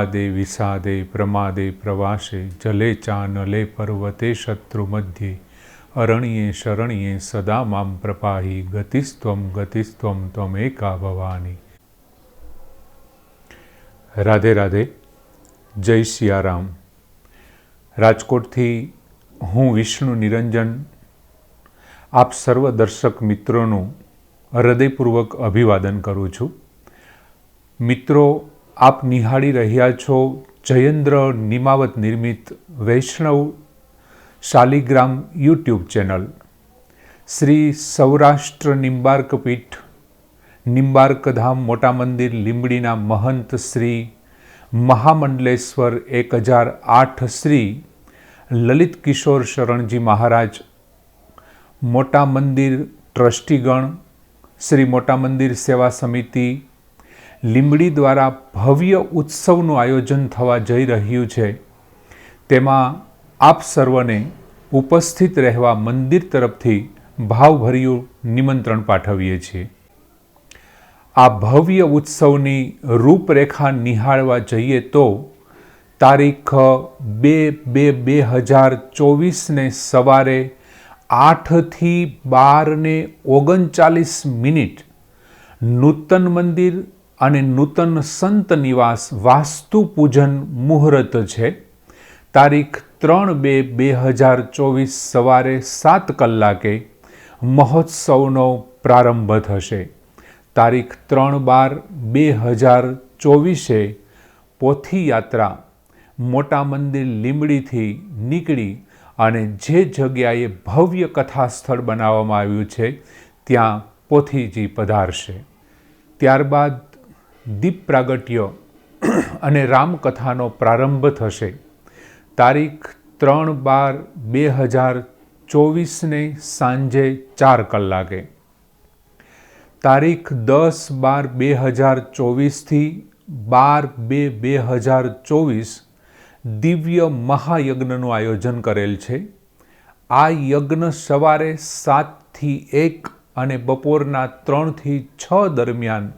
વિવાદે વિષાદે પ્રમાદે પ્રવાસે જલે ચાનલે પર્વતે શત્રુ મધ્યે અરણ્યે શરણ્યે સદા મામ પ્રપાહી ગતિસ્ત્વમ ગતિસ્ત્વમ ત્વમેકા ભવાની રાધે રાધે જય સિયારામ રાજકોટથી હું વિષ્ણુ નિરંજન, આપ સર્વ દર્શક મિત્રોનું હૃદયપૂર્વક અભિવાદન કરું છું. મિત્રો આપ નિહાળી રહ્યા છો જયેન્દ્ર નિમાવત નિર્મિત વૈષ્ણવ શાલિગ્રામ યુટ્યુબ ચેનલ. શ્રી સૌરાષ્ટ્ર નિંબાર્ક પીઠ, નિંબાર્કધામ મોટા મંદિર લીંબડીના મહંત શ્રી મહામંડલેશ્વર એક હજાર આઠ શ્રી લલિત કિશોર શરણજી મહારાજ, મોટા મંદિર ટ્રસ્ટીગણ, શ્રી મોટા મંદિર સેવા સમિતિ લીંબડી દ્વારા ભવ્ય ઉત્સવનું આયોજન થવા જઈ રહ્યું છે. તેમાં આપ સર્વને ઉપસ્થિત રહેવા મંદિર તરફથી ભાવભર્યું નિમંત્રણ પાઠવીએ છીએ. આ ભવ્ય ઉત્સવની રૂપરેખા નિહાળવા જઈએ તો તારીખ બે બે બે હજાર ચોવીસને સવારે આઠથી બારને ઓગણચાલીસ મિનિટ નૂતન મંદિર અને નૂતન સંત નિવાસ વાસ્તુ પૂજન મુહૂર્ત છે. તારીખ ત્રણ બે બે હજાર ચોવીસ સવારે સાત કલાકે મહોત્સવનો પ્રારંભ થશે. તારીખ ત્રણ બાર બે હજાર ચોવીસે પોથીયાત્રા મોટા મંદિર લીંબડીથી નીકળી અને જે જગ્યાએ ભવ્ય કથા સ્થળ બનાવવામાં આવ્યું છે, ત્યાં પોથીજી પધારશે. ત્યારબાદ દીપ પ્રાગટ્ય અને રામકથાનો પ્રારંભ થશે. તારીખ ત્રણ બાર બે હજાર ચોવીસને સાંજે ચાર કલાકે. તારીખ દસ બાર બે હજાર ચોવીસથી બાર બે બે હજાર ચોવીસ દિવ્ય મહાયજ્ઞનું આયોજન કરેલ છે. આ યજ્ઞ સવારે સાતથી એક અને બપોરના ત્રણથી છ દરમિયાન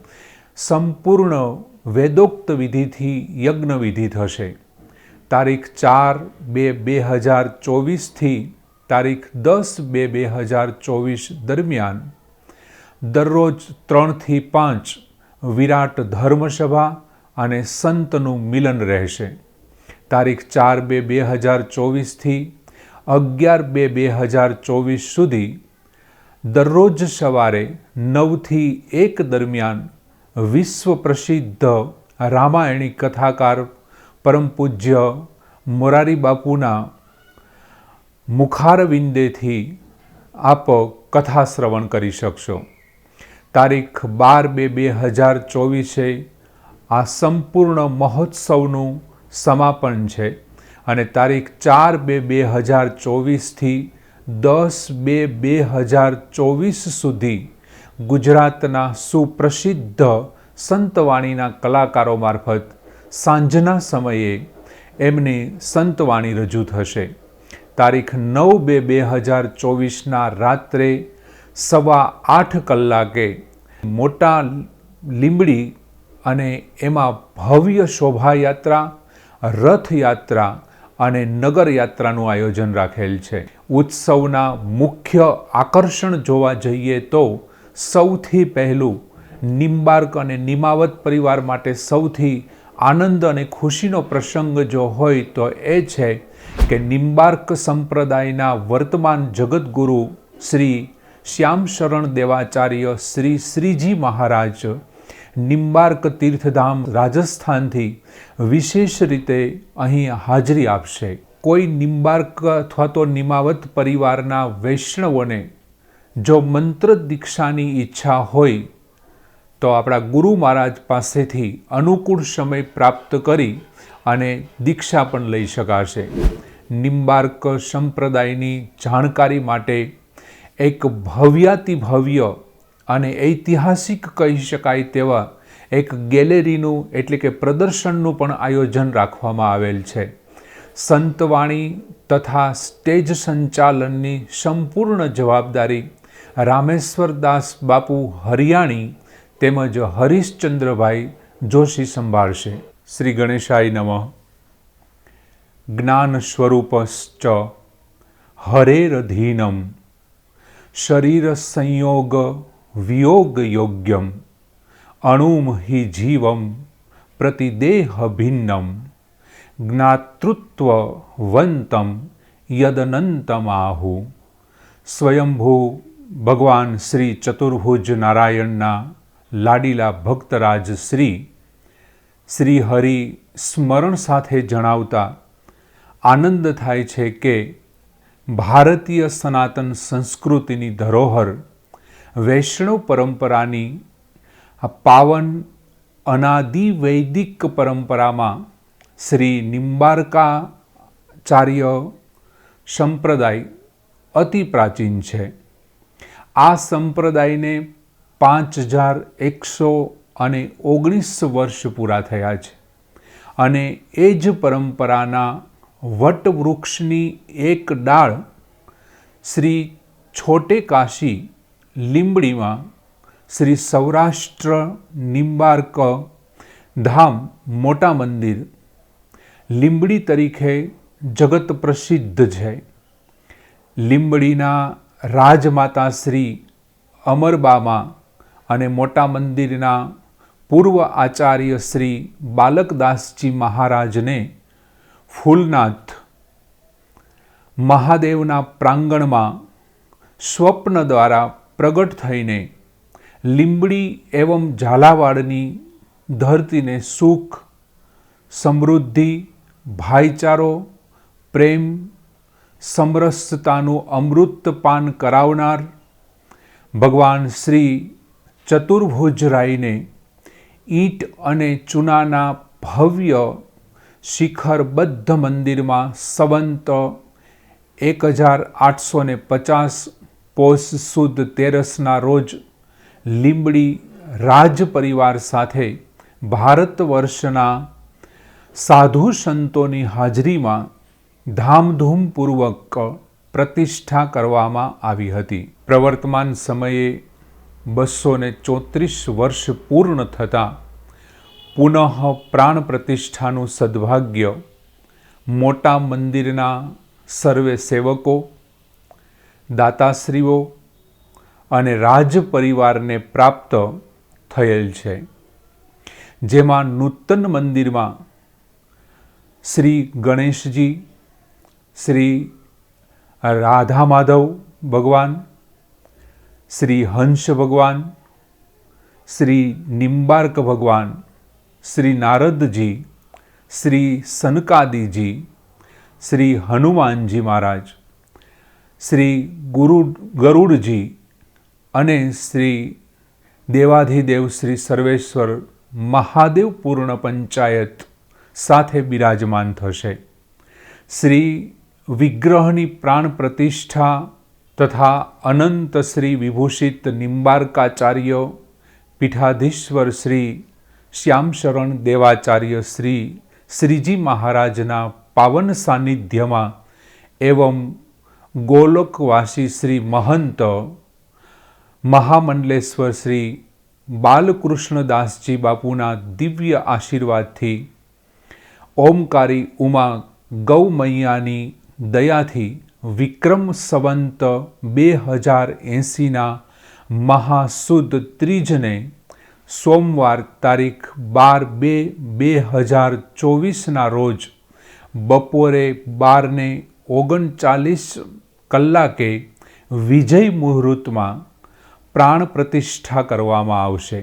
સંપૂર્ણ વેદોક્ત વિધિથી યજ્ઞ વિધિ થશે. તારીખ ચાર બે બે હજાર ચોવીસથી તારીખ દસ બે બે હજાર ચોવીસ દરમિયાન દરરોજ ત્રણથી પાંચ વિરાટ ધર્મસભા અને સંતનું મિલન રહેશે. તારીખ ચાર બે બે હજાર ચોવીસથી અગિયાર બે બે હજાર ચોવીસ સુધી દરરોજ સવારે નવથી એક દરમિયાન વિશ્વ પ્રસિદ્ધ રામાયણી કથાકાર, પરમ પૂજ્ય મોરારી બાપુના મુખારવિંદેથી આપ કથા શ્રવણ કરી શકશો. તારીખ બાર બે બે હજાર ચોવીસે આ સંપૂર્ણ મહોત્સવનું સમાપન છે અને તારીખ ચાર બે બે હજાર ચોવીસથી દસ બે બે હજાર ચોવીસ સુધી ગુજરાતના સુપ્રસિદ્ધ સંતવાણીના કલાકારો મારફત સાંજના સમયે એમની સંતવાણી રજૂ થશે. તારીખ નવ બે બે હજાર ચોવીસના રાત્રે સવા આઠ કલાકે મોટા લીંબડી અને એમાં ભવ્ય શોભાયાત્રા, રથયાત્રા અને નગરયાત્રાનું આયોજન રાખેલ છે. ઉત્સવના મુખ્ય આકર્ષણ જોવા જઈએ તો સૌથી પહેલું નિંબાર્ક અને નિમાવત પરિવાર માટે સૌથી આનંદ અને ખુશીનો પ્રસંગ જો હોય તો એ છે કે નિંબાર્ક સંપ્રદાયના વર્તમાન જગતગુરુ શ્રી શ્યામ શરણ દેવાચાર્ય શ્રી શ્રીજી મહારાજ નિંબાર્ક તીર્થધામ રાજસ્થાનથી વિશેષ રીતે અહીં હાજરી આપશે. કોઈ નિંબાર્ક અથવા તો નિમાવત પરિવારના વૈષ્ણવોને જો મંત્ર દીક્ષાની ઈચ્છા હોય, તો આપણા ગુરુ મહારાજ પાસેથી અનુકૂળ સમય પ્રાપ્ત કરી અને દીક્ષા પણ લઈ શકાશે. નિંબાર્ક સંપ્રદાયની જાણકારી માટે એક ભવ્યાતિ ભવ્ય અને ઐતિહાસિક કહી શકાય તેવા એક ગેલેરીનું, એટલે કે પ્રદર્શનનું પણ આયોજન રાખવામાં આવેલ છે. સંતવાણી તથા સ્ટેજ સંચાલનની સંપૂર્ણ જવાબદારી રામેશ્વરદાસ બાપુ હરિયાણી તેમજ હરીશચંદ્રભાઈ જોશી સંભાળશે. શ્રી ગણેશાય નમઃ. જ્ઞાન સ્વરૂપશ્ચ હરેરધીનમ શરીર સંયોગ વિયોગ યોગ્યમ. અણુમ હિ જીવમ પ્રતિદેહ ભિન્નમ. જ્ઞાતૃત્વવંતમ યદનંતમાહુ. સ્વયંભૂ ભગવાન શ્રી ચતુર્ભુજ નારાયણના લાડીલા ભક્તરાજ શ્રી શ્રી હરિ સ્મરણ સાથે જણાવતા આનંદ થાય છે કે ભારતીય સનાતન સંસ્કૃતિની ધરોહર વૈષ્ણવ પરંપરાની પાવન અનાદિ વૈદિક પરંપરામાં શ્રી નિંબારકાચાર્ય સંપ્રદાય અતિ પ્રાચીન છે. આ સંપ્રદાયને પાંચ હજાર એકસો અને ઓગણીસ વર્ષ પૂરા થયા છે. અને એ જ પરંપરાના વટવૃક્ષની એક ડાળ શ્રી છોટે કાશી લીંબડીમાં શ્રી સૌરાષ્ટ્ર નિંબાર્ક ધામ મોટા મંદિર લીંબડી તરીકે જગત પ્રસિદ્ધ છે. લીંબડીના રાજમાતા શ્રી અમરબામાં અને મોટા મંદિરના પૂર્વ આચાર્ય શ્રી બાલકદાસજી મહારાજને ફૂલનાથ મહાદેવના પ્રાંગણમાં સ્વપ્ન દ્વારા પ્રગટ થઈને લીંબડી એવં ઝાલાવાડની ધરતીને સુખ, સમૃદ્ધિ, ભાઈચારો, પ્રેમ સમરસતાનું અમૃત પાન કરાવનાર ભગવાન શ્રી ચતુર્ભુજરાયને ઈંટ અને ચૂનાના ભવ્ય શિખરબદ્ધ મંદિરમાં સંવંત એક હજાર આઠસો ને પચાસ પોષ સુદ તેરસના રોજ લીંબડી રાજ પરિવાર સાથે ભારત વર્ષના સાધુ સંતોની હાજરીમાં ધામધૂમપૂર્વક પ્રતિષ્ઠા કરવામાં આવી હતી. પ્રવર્તમાન સમયે બસો ને ચોત્રીસ વર્ષ પૂર્ણ થતાં પુનઃ પ્રાણ પ્રતિષ્ઠાનું સદભાગ્ય મોટા મંદિરના સર્વે સેવકો, દાતાશ્રીઓ અને રાજ પરિવારને પ્રાપ્ત થયેલ છે. જેમાં નૂતન મંદિરમાં શ્રી ગણેશજી શ્રી રાધા માધવ ભગવાન, શ્રી હંસ ભગવાન, શ્રી નિંબાર્ક ભગવાન, શ્રી નારદજી, શ્રી સનકાદિજી, શ્રી હનુમાનજી મહારાજ, શ્રી ગુરુ ગરુડજી અને શ્રી દેવાધિદેવ શ્રી સર્વેશ્વર મહાદેવ પૂર્ણ પંચાયત સાથે બિરાજમાન થશે. શ્રી વિગ્રહની પ્રાણ પ્રતિષ્ઠા તથા અનંત શ્રી વિભૂષિત નિંબાર્કાચાર્ય પીઠાધીશ્વર શ્રી શ્યામશરણ દેવાચાર્ય શ્રી શ્રીજી મહારાજના પાવન સાનિધ્યમાં એવમ ગોલોકવાસી શ્રી મહંત, મહામંડલેશ્વર શ્રી બાલકૃષ્ણદાસજી બાપુના દિવ્ય આશીર્વાદથી ઓમકારી ઉમા ગૌમૈયાની દયાથી વિક્રમ સંવંત બે હજાર એંસીના મહાસુદ ત્રીજને સોમવાર તારીખ બાર બે બે હજાર ચોવીસના રોજ બપોરે બારને ઓગણચાલીસ કલાકે વિજય મુહૂર્તમાં પ્રાણ પ્રતિષ્ઠા કરવામાં આવશે.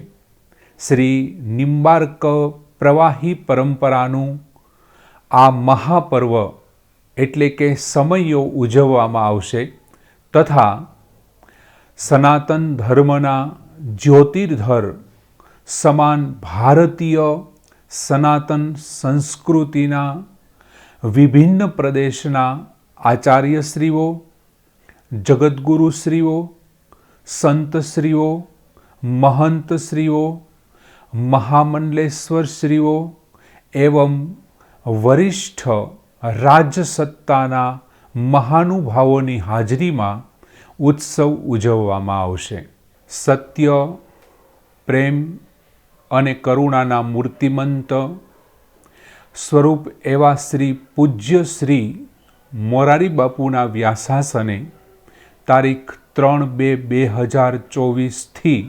શ્રી નિંબાર્ક પ્રવાહી પરંપરાનું આ મહાપર્વ એટલે કે સમયો ઉજવવામાં આવશે તથા સનાતન ધર્મના જ્યોતિર્ધર સમાન ભારતીય સનાતન સંસ્કૃતિના વિભિન્ન પ્રદેશના આચાર્યશ્રીઓ, જગદગુરુશ્રીઓ, સંતશ્રીઓ, મહંતશ્રીઓ, મહામંડલેશ્વરશ્રીઓ એવં વરિષ્ઠ રાજસત્તાના મહાનુભાવોની હાજરીમાં ઉત્સવ ઉજવવામાં આવશે. સત્ય, પ્રેમ અને કરુણાના મૂર્તિમંત સ્વરૂપ એવા શ્રી પૂજ્ય શ્રી મોરારી બાપુના વ્યાસાસને તારીખ ત્રણ બે બે હજાર ચોવીસથી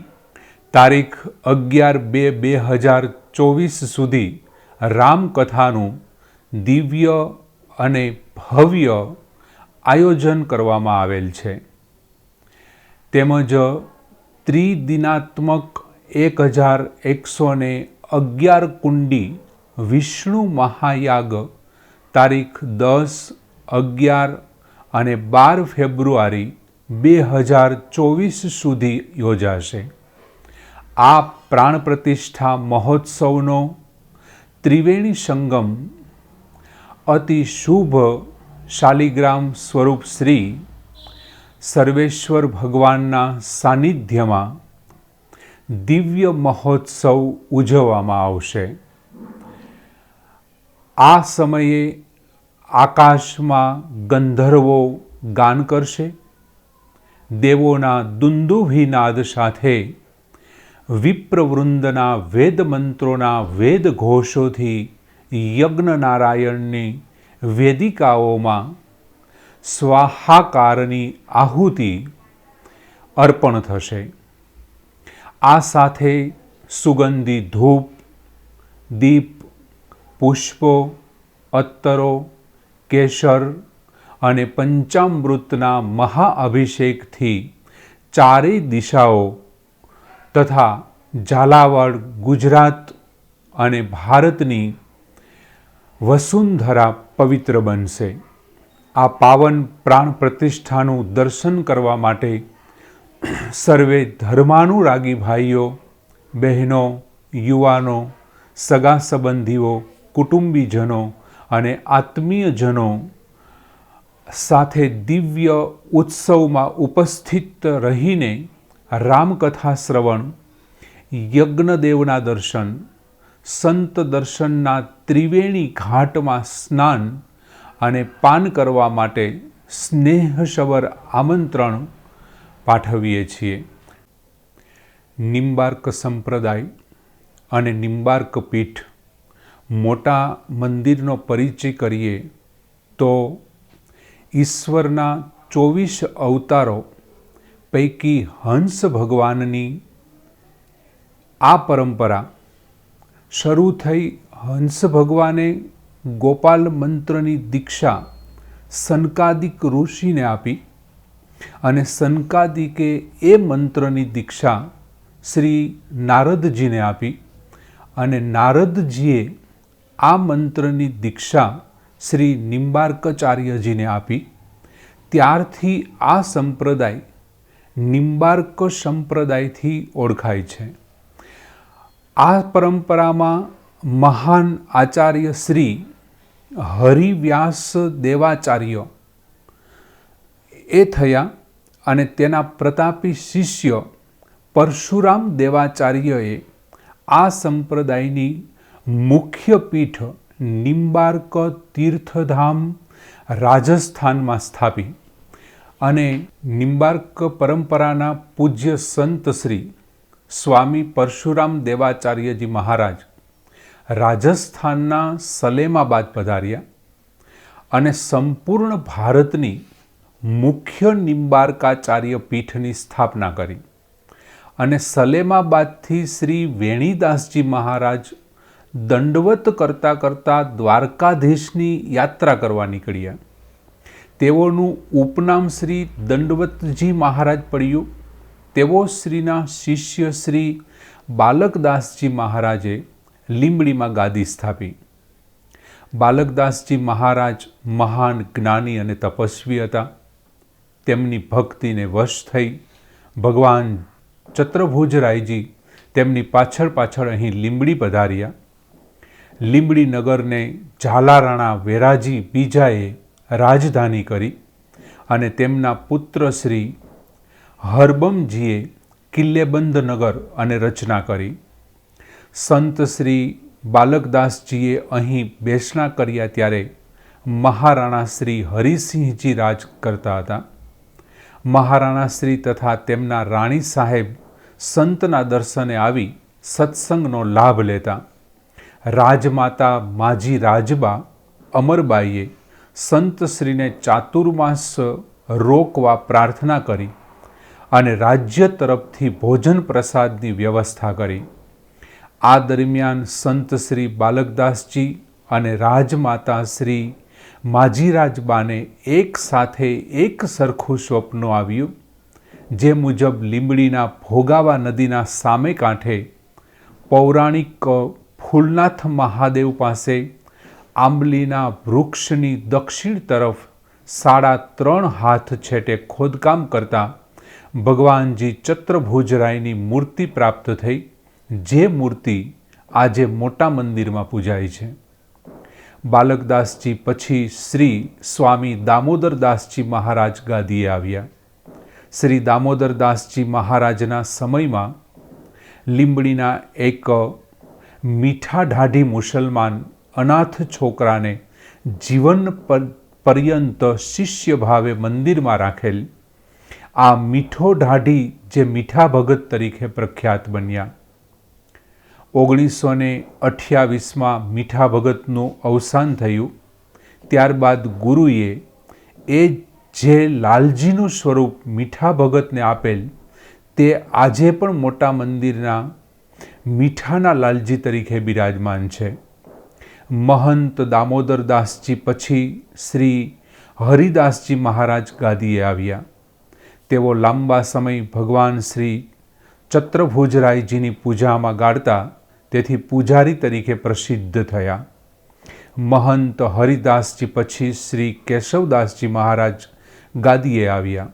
તારીખ અગિયાર બે બે હજાર ચોવીસ સુધી રામકથાનું દિવ્ય અને ભવ્ય આયોજન કરવામાં આવેલ છે. તેમજ ત્રિદિનાત્મક એક હજાર એકસો ને અગિયાર કુંડી વિષ્ણુ મહાયાગ તારીખ દસ અગિયાર અને બાર ફેબ્રુઆરી બે હજાર ચોવીસ સુધી યોજાશે. આ પ્રાણ પ્રતિષ્ઠા મહોત્સવનો ત્રિવેણી સંગમ અતિ શુભ શાલિગ્રામ સ્વરૂપ શ્રી સર્વેશ્વર ભગવાનના સાનિધ્યમાં દિવ્ય મહોત્સવ ઉજવવામાં આવશે. આ સમયે આકાશમાં ગંધર્વો ગાન કરશે. દેવોના દુંદુભિનાદ સાથે વિપ્રવૃંદના વેદ મંત્રોના વેદ ઘોષોથી યજ્ઞ નારાયણની વેદિકાઓમાં સ્વાહાકારની આહુતિ અર્પણ થશે. આ સાથે સુગંધી ધૂપ, દીપ, પુષ્પો, અત્તરો, કેસર અને પંચામૃતના મહાઅભિષેકથી ચારેય દિશાઓ તથા ઝાલાવાડ, ગુજરાત અને ભારતની વસુંધરા પવિત્ર બનશે. આ પાવન પ્રાણ પ્રતિષ્ઠાનું દર્શન કરવા માટે સર્વે ધર્માનુરાગી ભાઈઓ, બહેનો, યુવાનો, સગા સંબંધીઓ, કુટુંબીજનો અને આત્મીયજનો સાથે દિવ્ય ઉત્સવમાં ઉપસ્થિત રહીને રામકથા શ્રવણ, યજ્ઞદેવના દર્શન સંત દર્શનના ત્રિવેણી ઘાટમાં સ્નાન અને પાન કરવા માટે સ્નેહસભર આમંત્રણ પાઠવીએ છીએ. નિંબાર્ક સંપ્રદાય અને નિંબાર્ક પીઠ મોટા મંદિરનો પરિચય કરીએ તો ઈશ્વરના ચોવીસ અવતારો પૈકી હંસ ભગવાનની આ પરંપરા શરૂ થઈ હંસ ભગવાને ગોપાલ મંત્રની દીક્ષા સનકાદિક ઋષિને આપી અને સનકાદિકે એ મંત્રની દીક્ષા શ્રી નારદજીને આપી અને નારદજીએ આ મંત્રની દીક્ષા શ્રી નિંબાર્કાચાર્યજીને આપી. ત્યારથી આ સંપ્રદાય નિંબાર્ક સંપ્રદાયથી ઓળખાય છે. આ પરંપરામાં મહાન આચાર્ય શ્રી હરિવ્યાસ દેવાચાર્ય એ થયા અને તેના પ્રતાપી શિષ્ય પરશુરામ દેવાચાર્યએ આ સંપ્રદાયની મુખ્ય પીઠ નિંબાર્ક તીર્થધામ રાજસ્થાનમાં સ્થાપી અને નિંબાર્ક પરંપરાના પૂજ્ય સંત શ્રી સ્વામી પરશુરામ દેવાચાર્યજી મહારાજ રાજસ્થાનના સલેમાબાદ પધાર્યા અને સંપૂર્ણ ભારતની મુખ્ય નિંબાર્કાચાર્ય પીઠની સ્થાપના કરી. અને સલેમાબાદથી શ્રી વેણીદાસજી મહારાજ દંડવત કરતાં કરતાં દ્વારકાધીશની યાત્રા કરવા નીકળ્યા. તેઓનું ઉપનામ શ્રી દંડવતજી મહારાજ પડ્યું. તેઓ શ્રીના શિષ્ય શ્રી બાલકદાસજી મહારાજે લીંબડીમાં ગાદી સ્થાપી. બાલકદાસજી મહારાજ મહાન જ્ઞાની અને તપસ્વી હતા. તેમની ભક્તિને વશ થઈ ભગવાન ચત્રભુજરાયજી તેમની પાછળ પાછળ અહીં લીંબડી પધાર્યા. લીંબડી નગરને ઝાલારાણા વેરાજી બીજાએ રાજધાની કરી અને તેમના પુત્ર શ્રી હરબમજીએ કિલ્લેબંધ નગર અને રચના કરી. સંત શ્રી બાલકદાસજીએ અહીં બેસણા કર્યા ત્યારે મહારાણા શ્રી હરિસિંહજી રાજ કરતા હતા. મહારાણા શ્રી તથા તેમના રાણી સાહેબ સંતના દર્શને આવી સત્સંગનો લાભ લેતા. રાજમાતા માજી રાજબા અમરબાઈએ સંતશ્રીને ચાતુર્માસ રોકવા પ્રાર્થના કરી. અને રાજ્ય તરફથી ભોજન પ્રસાદની વ્યવસ્થા કરી. આ દરમિયાન સંત શ્રી બાલકદાસજી અને રાજમાતા શ્રી માજીરાજબાને એક સાથે એક સરખું સ્વપ્ન આવ્યું, જે મુજબ લીંબડીના ભોગાવા નદીના સામે કાંઠે પૌરાણિક ફૂલનાથ મહાદેવ પાસે આંબલીના વૃક્ષની દક્ષિણ તરફ સાડા ત્રણ હાથ છેટે ખોદકામ કરતા ભગવાનજી ચત્રભુજરાયની મૂર્તિ પ્રાપ્ત થઈ. જે મૂર્તિ આજે મોટા મંદિરમાં પૂજાય છે. બાલકદાસજી પછી શ્રી સ્વામી દામોદરદાસજી મહારાજ ગાદીએ આવ્યા. શ્રી દામોદરદાસજી મહારાજના સમયમાં લીંબડીના એક મીઠા ઢાઢી મુસલમાન અનાથ છોકરાને જીવન પર્યંત શિષ્ય ભાવે મંદિરમાં રાખેલ આ મીઠો ઢાઢી જે મીઠા ભગત તરીકે પ્રખ્યાત બન્યા. ઓગણીસો ને અઠ્યાવીસમાં મીઠા ભગતનું અવસાન થયું. ત્યારબાદ ગુરુએ એ જે લાલજીનું સ્વરૂપ મીઠા ભગતને આપેલ, તે આજે પણ મોટા મંદિરના મીઠાના લાલજી તરીકે બિરાજમાન છે. મહંત દામોદરદાસજી પછી શ્રી હરિદાસજી મહારાજ ગાદીએ આવ્યા. તેઓ લાંબા સમય ભગવાન શ્રી ચત્રભોજરાયજીની પૂજામાં ગાળતા તેથી પૂજારી તરીકે પ્રસિદ્ધ થયા. મહંત હરિદાસજી પછી શ્રી કેશવદાસજી મહારાજ ગાદીએ આવ્યા.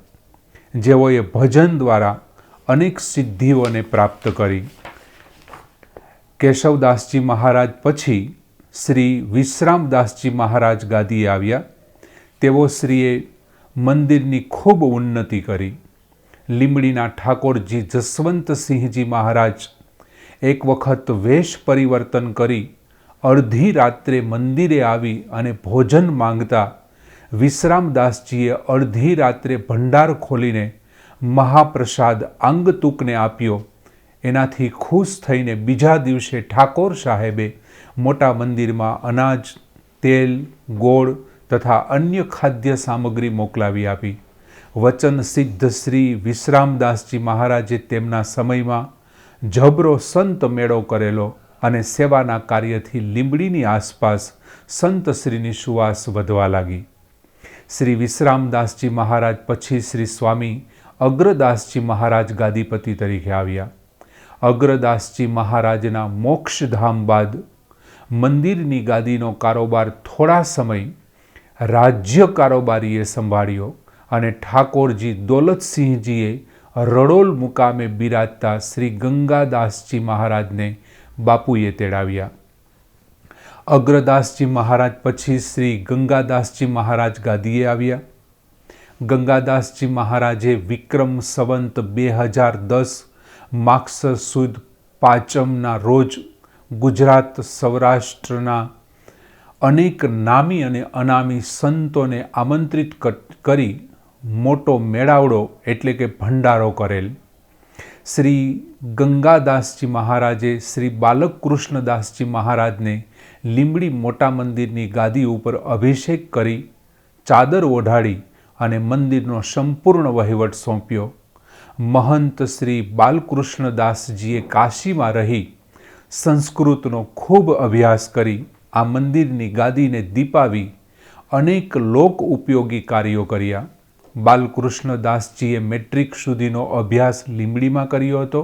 જેઓએ ભજન દ્વારા અનેક સિદ્ધિઓને પ્રાપ્ત કરી. કેશવદાસજી મહારાજ પછી શ્રી વિશ્રામદાસજી મહારાજ ગાદીએ આવ્યા. તેઓ શ્રીએ મંદિરની ખૂબ ઉન્નતિ કરી. લીમડીના ઠાકોરજી જસવંતસિંહજી મહારાજ એક વખત વેશ પરિવર્તન કરી અડધી રાત્રે મંદિરે આવી અને ભોજન માંગતા વિશ્રામદાસજીએ અડધી રાત્રે ભંડાર ખોલીને મહાપ્રસાદ અંગતુકને આપ્યો. એનાથી ખુશ થઈને બીજા દિવસે ઠાકોર સાહેબે મોટા મંદિરમાં અનાજ, તેલ, ગોળ તથા અન્ય ખાદ્ય સામગ્રી મોકલાવી આપી. વચન સિદ્ધ શ્રી વિશ્રામદાસજી મહારાજે તેમના સમયમાં જબરો સંત મેળો કરેલો અને સેવાના કાર્યથી લીંબડીની આસપાસ સંતશ્રીની સુવાસ વધવા લાગી. શ્રી વિશ્રામદાસજી મહારાજ પછી શ્રી સ્વામી અગ્રદાસજી મહારાજ ગાદીપતિ તરીકે આવ્યા. અગ્રદાસજી મહારાજના મોક્ષધામ બાદ મંદિરની ગાદીનો કારોબાર થોડા સમય રાજ્ય કારોબારીએ સંભાળ્યો અને ઠાકોરજી દોલતસિંહજીએ રડોલ મુકામે બિરાજતા શ્રી ગંગાદાસજી મહારાજને બાપુએ તેડાવ્યા. અગ્રદાસજી મહારાજ પછી શ્રી ગંગાદાસજી મહારાજ ગાદીએ આવ્યા. ગંગાદાસજી મહારાજે વિક્રમ સંવંત બે હજાર દસ માક્ષર સુદ પાંચમના રોજ ગુજરાત સૌરાષ્ટ્રના અનેક નામી અને અનામી સંતોને આમંત્રિત કરી મોટો મેળાવડો એટલે કે ભંડારો કરેલ. શ્રી ગંગાદાસજી મહારાજે શ્રી બાલકૃષ્ણદાસજી મહારાજને લીંબડી મોટા મંદિરની ગાદી ઉપર અભિષેક કરી, ચાદર ઓઢાડી અને મંદિરનો સંપૂર્ણ વહીવટ સોંપ્યો. મહંત શ્રી બાલકૃષ્ણદાસજીએ કાશીમાં રહી સંસ્કૃતનો ખૂબ અભ્યાસ કરી આ મંદિરની ગાદીને દીપાવી અનેક લોક ઉપયોગી કાર્યો કર્યા. બાલકૃષ્ણદાસજીએ મેટ્રિક સુધીનો અભ્યાસ લીંબડીમાં કર્યો હતો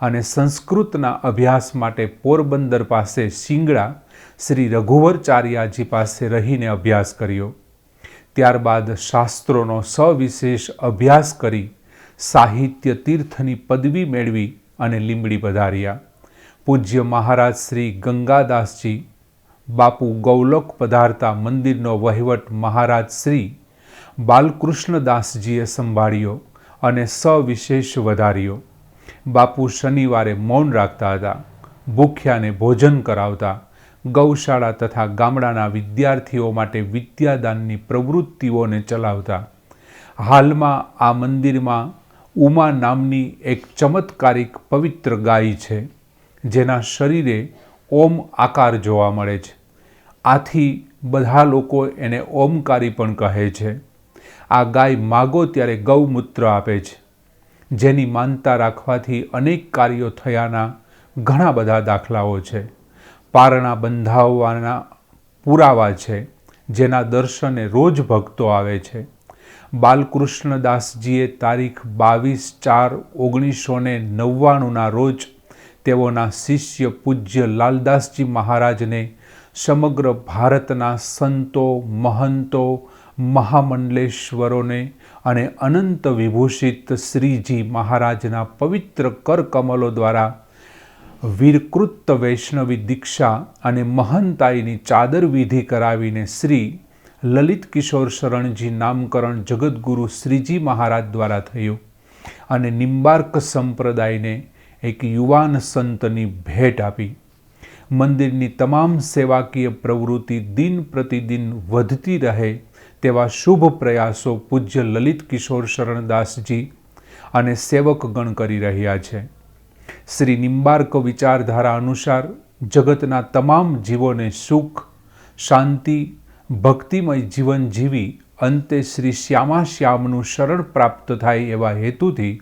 અને સંસ્કૃતના અભ્યાસ માટે પોરબંદર પાસે શિંગડા શ્રી રઘુવરચાર્યાજી પાસે રહીને અભ્યાસ કર્યો. ત્યારબાદ શાસ્ત્રોનો સવિશેષ અભ્યાસ કરી સાહિત્ય તીર્થની પદવી મેળવી અને લીંબડી પધાર્યા. પૂજ્ય મહારાજ શ્રી ગંગાદાસજી બાપુ ગૌલોક પધારતા મંદિરનો વહીવટ મહારાજ શ્રી બાલકૃષ્ણદાસજીએ સંભાળ્યો અને સવિશેષ વધાર્યો. બાપુ શનિવારે મૌન રાખતા હતા, ભૂખ્યાને ભોજન કરાવતા, ગૌશાળા તથા ગામડાના વિદ્યાર્થીઓ માટે વિદ્યાદાનની પ્રવૃત્તિઓને ચલાવતા. હાલમાં આ મંદિરમાં ઉમા નામની એક ચમત્કારિક પવિત્ર ગાય છે, જેના શરીરે ઓમ આકાર જોવા મળે છે. આથી બધા લોકો એને ઓમકારી પણ કહે છે. આ ગાય માગો ત્યારે ગૌમૂત્ર આપે છે. જેની માનતા રાખવાથી અનેક કાર્યો થયાના ઘણા બધા દાખલાઓ છે. પારણા બંધાવવાના પુરાવા છે, જેના દર્શને રોજ ભક્તો આવે છે. બાલકૃષ્ણદાસજીએ તારીખ બાવીસ ચાર ઓગણીસો ને નવ્વાણુંના રોજ તેઓના શિષ્ય પૂજ્ય લાલદાસજી મહારાજને સમગ્ર ભારતના સંતો, મહંતો, મહામંડલેશ્વરોને અને અનંત વિભૂષિત શ્રીજી મહારાજના પવિત્ર કરકમલો દ્વારા વીરકૃત વૈષ્ણવી દીક્ષા અને મહંતાઈની ચાદર વિધિ કરાવીને શ્રી લલિત કિશોર શરણજી નામકરણ જગદગુરુ શ્રીજી મહારાજ દ્વારા થયું અને નિંબાર્ક સંપ્રદાયને એક યુવાન સંતની ભેટ આપી. મંદિરની તમામ સેવાકીય પ્રવૃત્તિ દિન પ્રતિદિન વધતી રહે તેવા શુભ પ્રયાસો પૂજ્ય લલિત કિશોર શરણદાસજી અને સેવકગણ કરી રહ્યા છે. શ્રી નિંબાર્ક વિચારધારા અનુસાર જગતના તમામ જીવોને સુખ, શાંતિ, ભક્તિમય જીવન જીવી અંતે શ્રી શ્યામા શ્યામનું શરણ પ્રાપ્ત થાય એવા હેતુથી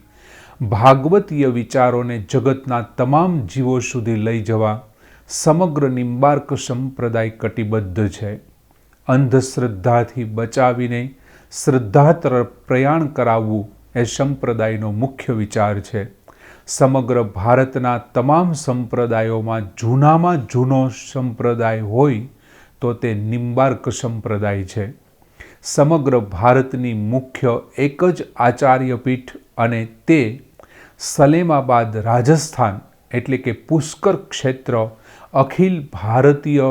ભાગવતીય વિચારોને જગતના તમામ જીવો સુધી લઈ જવા સમગ્ર નિંબાર્ક સંપ્રદાય કટિબદ્ધ છે. અંધશ્રદ્ધાથી બચાવીને શ્રદ્ધા તરફ પ્રયાણ કરાવવું એ સંપ્રદાયનો મુખ્ય વિચાર છે. સમગ્ર ભારતના તમામ સંપ્રદાયોમાં જૂનામાં જૂનો સંપ્રદાય હોય તો તે નિંબાર્ક સંપ્રદાય છે. સમગ્ર ભારતની મુખ્ય એક જ આચાર્ય પીઠ અને તે સલેમાબાદ રાજસ્થાન એટલે કે પુષ્કર ક્ષેત્ર અખિલ ભારતીય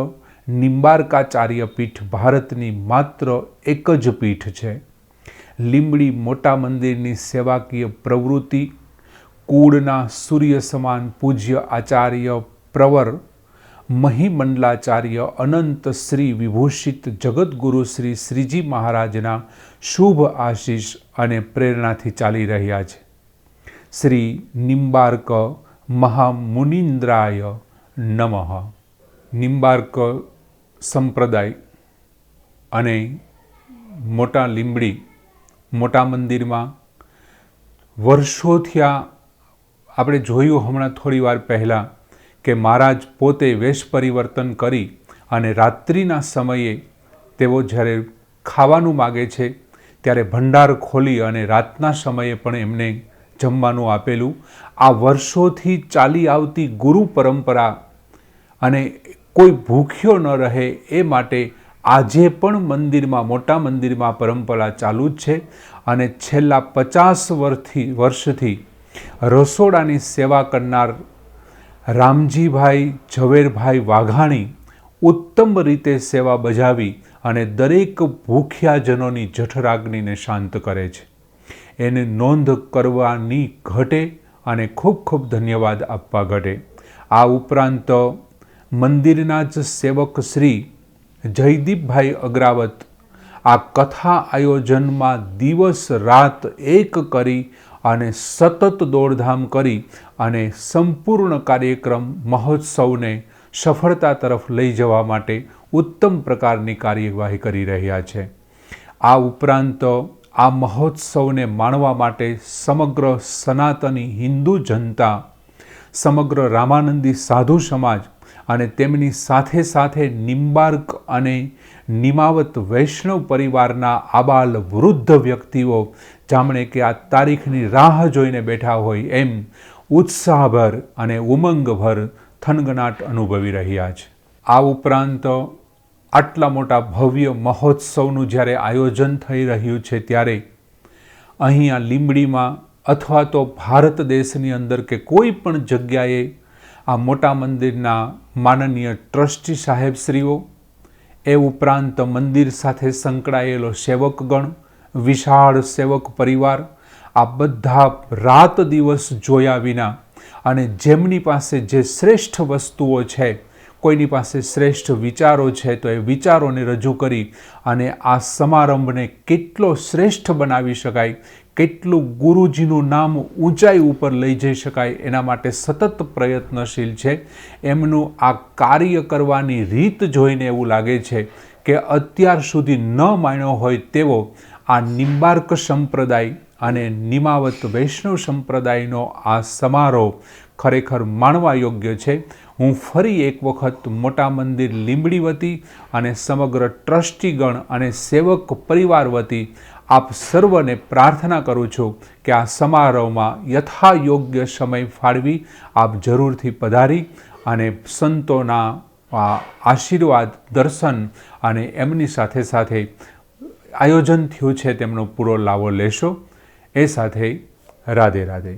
નિંબાર્કાચાર્ય પીઠ ભારતની માત્ર એક જ પીઠ છે. લીંબડી મોટા મંદિરની સેવાકીય પ્રવૃત્તિ, કુળના સૂર્ય સમાન પૂજ્ય આચાર્ય પ્રવર, મહિમંડલાચાર્ય અનંત શ્રી વિભૂષિત જગદગુરુ શ્રી શ્રીજી મહારાજના શુભ આશીષ અને પ્રેરણાથી ચાલી રહ્યા છે. શ્રી નિંબાર્ક મહામુનિન્દ્રાય નમઃ. નિંબાર્ક સંપ્રદાય અને મોટા લીંબડી મોટા મંદિરમાં વર્ષોથી આ આપણે જોયું હમણાં થોડી વાર પહેલાં કે મહારાજ પોતે વેશ પરિવર્તન કરી અને રાત્રિના સમયે તેઓ જ્યારે ખાવાનું માગે છે, ત્યારે ભંડાર ખોલી અને રાતના સમયે પણ એમને જમવાનું આપેલું. આ વર્ષોથી ચાલી આવતી ગુરુ પરંપરા અને કોઈ ભૂખ્યો ન રહે એ માટે આજે પણ મંદિરમાં, મોટા મંદિરમાં પરંપરા ચાલુ જ છે અને છેલ્લા પચાસ વર્ષથી વર્ષથી રસોડાની સેવા કરનાર રામજીભાઈ, ઝવેરભાઈ વાઘાણી ઉત્તમ રીતે સેવા બજાવી અને દરેક ભૂખ્યાજનોની જઠરાગ્નિને શાંત કરે છે. એને નોંધ કરવાની ઘટે અને ખૂબ ખૂબ ધન્યવાદ આપવા ઘટે. આ ઉપરાંત મંદિરના જ સેવક શ્રી જયદીપભાઈ અગ્રાવત આ કથા આયોજનમાં દિવસ રાત એક કરી અને સતત દોડધામ કરી અને સંપૂર્ણ કાર્યક્રમ મહોત્સવને સફળતા તરફ લઈ જવા માટે ઉત્તમ પ્રકારની કાર્યવાહી કરી રહ્યા છે. આ ઉપરાંત આ મહોત્સવને માણવા માટે સમગ્ર સનાતની હિન્દુ જનતા, સમગ્ર રામાનંદી સાધુ સમાજ અને તેમની સાથે સાથે નિંબાર્ક અને નિમાવત વૈષ્ણવ પરિવારના આબાલ વૃદ્ધ વ્યક્તિઓ, જામણે કે આ તારીખની રાહ જોઈને બેઠા હોય એમ ઉત્સાહભર અને ઉમંગભર થનગનાટ અનુભવી રહ્યા છે. આ ઉપરાંત આટલા મોટા ભવ્ય મહોત્સવનું જ્યારે આયોજન થઈ રહ્યું છે ત્યારે અહીં આ લીંબડીમાં અથવા તો ભારત દેશની અંદર કે કોઈ પણ જગ્યાએ આ મોટા મંદિરના માનનીય ટ્રસ્ટી સાહેબશ્રીઓ, એ ઉપરાંત મંદિર સાથે સંકળાયેલો સેવકગણ, વિશાળ સેવક પરિવાર, આ બધા રાત દિવસ જોયા વિના અને જેમની પાસે જે શ્રેષ્ઠ વસ્તુઓ છે કોઈની પાસે શ્રેષ્ઠ વિચારો છે તો એ વિચારોને રજૂ કરી અને આ સમારંભને કેટલો શ્રેષ્ઠ બનાવી શકાય, કેટલું ગુરુજીનું નામ ઊંચાઈ ઉપર લઈ જઈ શકાય, એના માટે સતત પ્રયત્નશીલ છે. એમનું આ કાર્ય કરવાની રીત જોઈને એવું લાગે છે કે અત્યાર સુધી ન માણ્યો હોય તેવો આ નિંબાર્ક સંપ્રદાય અને નિમાવત વૈષ્ણવ સંપ્રદાયનો આ સમારોહ ખરેખર માણવા યોગ્ય છે. હું ફરી એક વખત મોટા મંદિર લીંબડી વતી અને સમગ્ર ટ્રસ્ટીગણ અને સેવક પરિવાર વતી આપ સર્વને પ્રાર્થના કરું છું કે આ સમારોહમાં યથા યોગ્ય સમય ફાળવી આપ જરૂરથી પધારી અને સંતોના આશીર્વાદ, દર્શન અને એમની સાથે સાથે આયોજન થયું છે તેમનો પૂરો લાવો લેશો. એ સાથે રાધે રાધે.